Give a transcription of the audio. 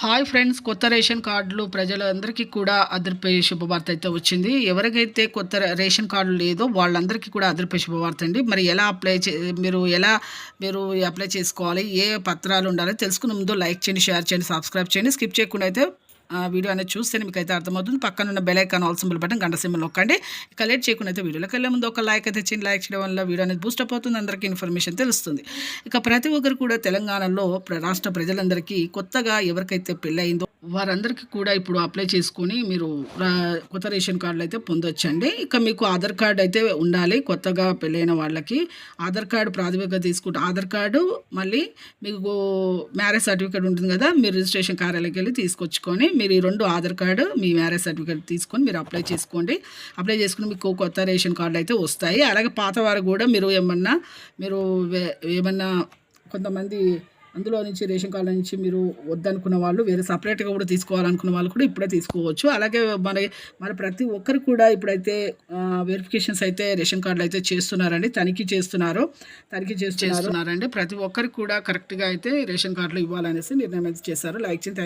Hi friends కొత్త ration కార్డులు ప్రజలందరికీ కూడా అదృపే శుభవార్త అయితే వచ్చింది. ఎవరికైతే కొత్త రేషన్ కార్డు లేదో వాళ్ళందరికీ కూడా అదృపే శుభవార్త అండి. మరి ఎలా అప్లై చే మీరు ఎలా మీరు అప్లై చేసుకోవాలి ఏ పత్రాలు ఉండాలో తెలుసుకునే ముందు లైక్ చేయండి షేర్ చేయండి సబ్స్క్రైబ్ చేయండి. స్కిప్ చేయకుండా అయితే వీడియో అనేది చూస్తే మీకు అయితే అర్థమవుతుంది. పక్కన ఉన్న bell icon or symbol button గంట సింబల్ నొక్కండి. ఇక లేట్ చేయకుండా అయితే వీడియోలోకి వెళ్ళే ముందు ఒక లైక్ అయితే చిన్న లైక్ చేయడం వల్ల వీడియో అనేది బూస్టప్ అవుతుంది. అందరికీ ఇన్ఫర్మేషన్ తెలుస్తుంది. ఇక ప్రతి ఒక్కరు కూడా తెలంగాణలో ప్ర- రాష్ట్ర ప్రజలందరికీ కొత్తగా ఎవరికైతే పెళ్ళయిందో వారందరికీ కూడా ఇప్పుడు అప్లై చేసుకొని మీరు కొత్త రేషన్ కార్డులు అయితే పొందొచ్చండి. ఇక మీకు ఆధార్ కార్డు అయితే ఉండాలి. కొత్తగా పెళ్ళైన వాళ్ళకి ఆధార్ కార్డు ప్రాథమికంగా తీసుకుంటే ఆధార్ కార్డు మళ్ళీ మీకు మ్యారేజ్ సర్టిఫికేట్ ఉంటుంది కదా మీరు రిజిస్ట్రేషన్ కార్యాలయంకి వెళ్ళి తీసుకొచ్చుకొని మీరు ఈ రెండు ఆధార్ కార్డు మీ మ్యారేజ్ సర్టిఫికేట్ తీసుకొని మీరు అప్లై చేసుకోండి. అప్లై చేసుకుని మీకు కొత్త రేషన్ కార్డులు అయితే వస్తాయి. అలాగే పాత వారు కూడా మీరు ఏమన్నా మీరు ఏమన్నా కొంతమంది అందులో నుంచి రేషన్ కార్డు నుంచి మీరు వద్దనుకున్న వాళ్ళు వేరే సపరేట్గా కూడా తీసుకోవాలనుకున్న వాళ్ళు కూడా ఇప్పుడే తీసుకోవచ్చు. అలాగే మరి మరి ప్రతి ఒక్కరు కూడా ఇప్పుడైతే వెరిఫికేషన్స్ అయితే రేషన్ కార్డులు అయితే చేస్తున్నారండి. తనిఖీ చేస్తున్నారు. తనిఖీ చేస్తున్నారండి ప్రతి ఒక్కరికి కూడా కరెక్ట్గా అయితే రేషన్ కార్డులు ఇవ్వాలనేసి నిర్ణయం అయితే చేశారు. లైక్ చేయండి థ్యాంక్